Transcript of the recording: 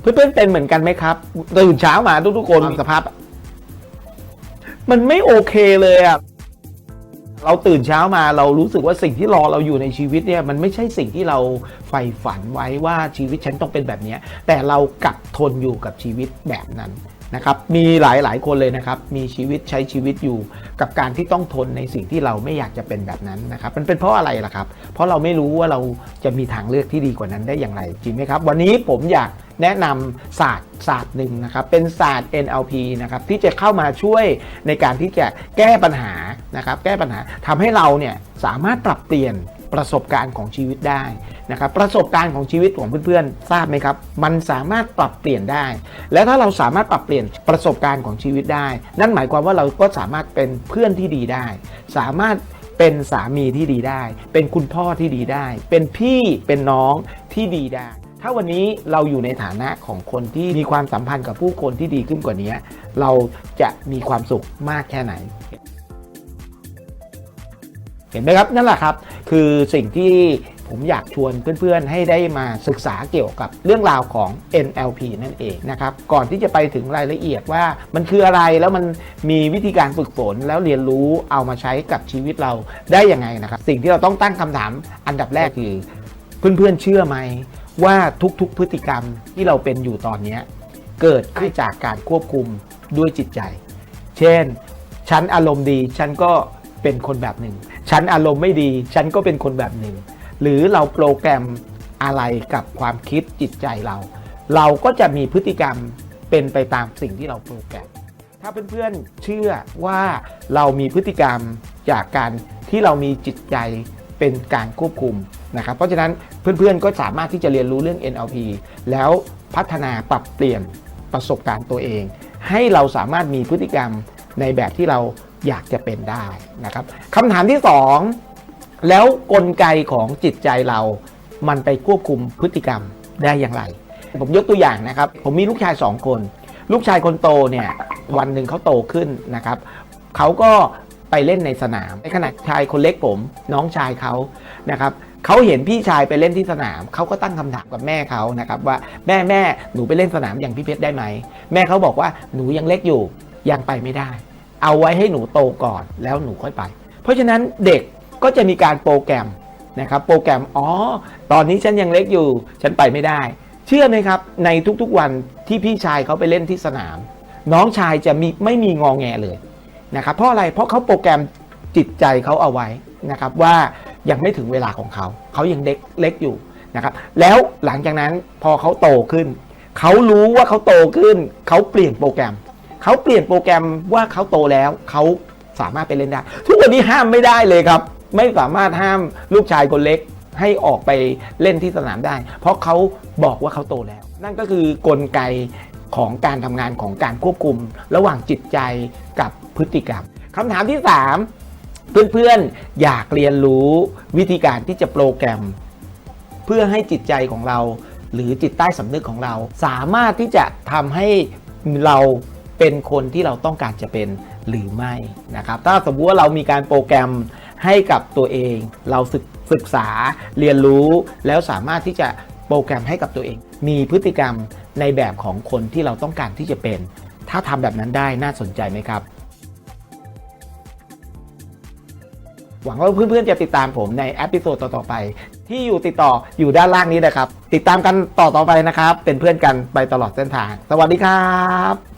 เพื่อนๆเป็นเหมือนกันไหมครับตื่นเช้ามาทุกๆคนสภาพ มันไม่โอเคเลยอะเราตื่นเช้ามาเรารู้สึกว่าสิ่งที่รอเราอยู่ในชีวิตเนี่ยมันไม่ใช่สิ่งที่เราใฝ่ฝันไว้ว่าชีวิตฉันต้องเป็นแบบเนี้ยแต่เรากลับทนอยู่กับชีวิตแบบนั้น นะครับมีหลายหลายคนเลยนะครับมีชีวิตใช้ชีวิตอยู่กับการที่ต้องทนในสิ่งที่เราไม่อยากจะเป็นแบบนั้นนะครับมันเป็นเพราะอะไรล่ะครับ เพราะเราไม่รู้ว่าเราจะมีทางเลือกที่ดีกว่านั้นได้อย่างไรจริงไหมครับ วันนี้ผมอยากแนะนำศาสตร์ศาสตร์หนึ่งนะครับ เป็นศาสตร์ NLP นะครับที่จะเข้ามาช่วยในการที่จะแก้ปัญหานะครับแก้ปัญหาทำให้เราเนี่ยสามารถปรับเปลี่ยน ประสบการณ์ของชีวิตได้นะครับประสบการณ์ของชีวิตของเพื่อนๆ ทราบไหมครับ มันสามารถปรับเปลี่ยนได้ และถ้าเราสามารถปรับเปลี่ยนประสบการณ์ของชีวิตได้ นั่นหมายความว่าเราก็สามารถเป็นเพื่อนที่ดีได้ สามารถเป็นสามีที่ดีได้ เป็นคุณพ่อที่ดีได้ เป็นพี่เป็นน้องที่ดีได้ ถ้าวันนี้เราอยู่ในฐานะของคนที่มีความสัมพันธ์กับผู้คนที่ดีขึ้นกว่านี้ เราจะมีความสุขมากแค่ไหน เห็นไหมครับนั่นแหละครับ คือสิ่งที่ผมอยากชวนเพื่อนๆ ให้ได้มาศึกษาเกี่ยวกับเรื่องราวของ NLP นั่นเองนะครับ ก่อนที่จะไปถึงรายละเอียดว่ามันคืออะไรแล้วมันมีวิธีการฝึกฝนแล้วเรียนรู้เอามาใช้กับชีวิตเราได้ยังไงนะครับ สิ่งที่เราต้องตั้งคำถามอันดับแรกคือ เพื่อนๆเชื่อไหมว่าทุกๆ พฤติกรรมที่เราเป็นอยู่ตอนนี้เกิดขึ้นจากการควบคุมด้วยจิตใจ เช่น ฉันอารมณ์ดี ฉันก็ เป็นคนแบบหนึ่ง ฉันอารมณ์ไม่ดี ฉันก็เป็นคนแบบหนึ่ง หรือเราโปรแกรมอะไรกับความคิดจิตใจเรา เราก็จะมีพฤติกรรมเป็นไปตามสิ่งที่เราโปรแกรม ถ้าเพื่อนๆเชื่อว่าเรามีพฤติกรรมจากการที่เรามีจิตใจเป็นการควบคุมนะครับ เพราะฉะนั้นเพื่อนๆก็สามารถที่จะเรียนรู้เรื่อง NLP แล้วพัฒนาปรับเปลี่ยนประสบการณ์ตัวเอง ให้เราสามารถมีพฤติกรรมในแบบที่เรา อยากจะเป็นได้นะครับคำถามที่ 2 แล้วกลไกของจิตใจเรา มันไปควบคุมพฤติกรรมได้อย่างไร ผมยกตัวอย่างนะครับ ผมมีลูกชาย 2 คน ลูกชายคนโตเนี่ยวันหนึ่งเขาโตขึ้นนะครับเขาก็ไปเล่นในสนามในขณะชายคนเล็กผมน้องชายเขานะครับเขาเห็นพี่ชายไปเล่นที่สนาม เขาก็ตั้งคำถามกับแม่เขานะครับว่าแม่แม่หนูไปเล่นสนามอย่างพี่เพชรได้ไหม แม่เขาบอกว่าหนูยังเล็กอยู่ยังไปไม่ได้ เอาไว้ให้หนูโตก่อนแล้วหนูค่อยไป เพราะฉะนั้นเด็กก็จะมีการโปรแกรมนะครับโปรแกรมอ๋อตอนนี้ฉันยังเล็กอยู่ ฉันไปไม่ได้ เชื่อไหมครับ ในทุกๆวันที่พี่ชายเขาไปเล่นที่สนาม น้องชายจะมีไม่มีงองแงเลยนะครับเพราะอะไรเพราะเขาโปรแกรมจิตใจเขาเอาไว้นะครับว่ายังไม่ถึงเวลาของเขา เขายังเด็กเล็กอยู่นะครับแล้วหลังจากนั้นพอเขาโตขึ้น เขารู้ว่าเขาโตขึ้น เขาเปลี่ยนโปรแกรม เขาเปลี่ยนโปรแกรมว่าเขาโตแล้วเขาสามารถไปเล่นได้ ทุกวันนี้ห้ามไม่ได้เลยครับ ไม่สามารถห้ามลูกชายคนเล็กให้ออกไปเล่นที่สนามได้ เพราะเขาบอกว่าเขาโตแล้ว นั่นก็คือกลไกของการทำงานของการควบคุม ระหว่างจิตใจกับพฤติกรรมคำถามที่ 3 เพื่อนๆอยากเรียนรู้วิธีการที่จะโปรแกรม เพื่อให้จิตใจของเรา หรือจิตใต้สำนึกของเรา สามารถที่จะทำให้เรา เป็นคนที่เราต้องการจะเป็นหรือไม่นะครับ ถ้าสมมติว่าเรามีการโปรแกรมให้กับตัวเอง เราศึกศึกษาเรียนรู้แล้วสามารถที่จะโปรแกรมให้กับตัวเอง มีพฤติกรรมในแบบของคนที่เราต้องการที่จะเป็น ถ้าทำแบบนั้นได้น่าสนใจไหมครับ หวังว่าเพื่อนๆจะติดตามผมในแอพิโซดต่อๆไป ที่อยู่ติดต่ออยู่ด้านล่างนี้นะครับ ติดตามกันต่อๆไปนะครับ เป็นเพื่อนกันไปตลอดเส้นทาง สวัสดีครับ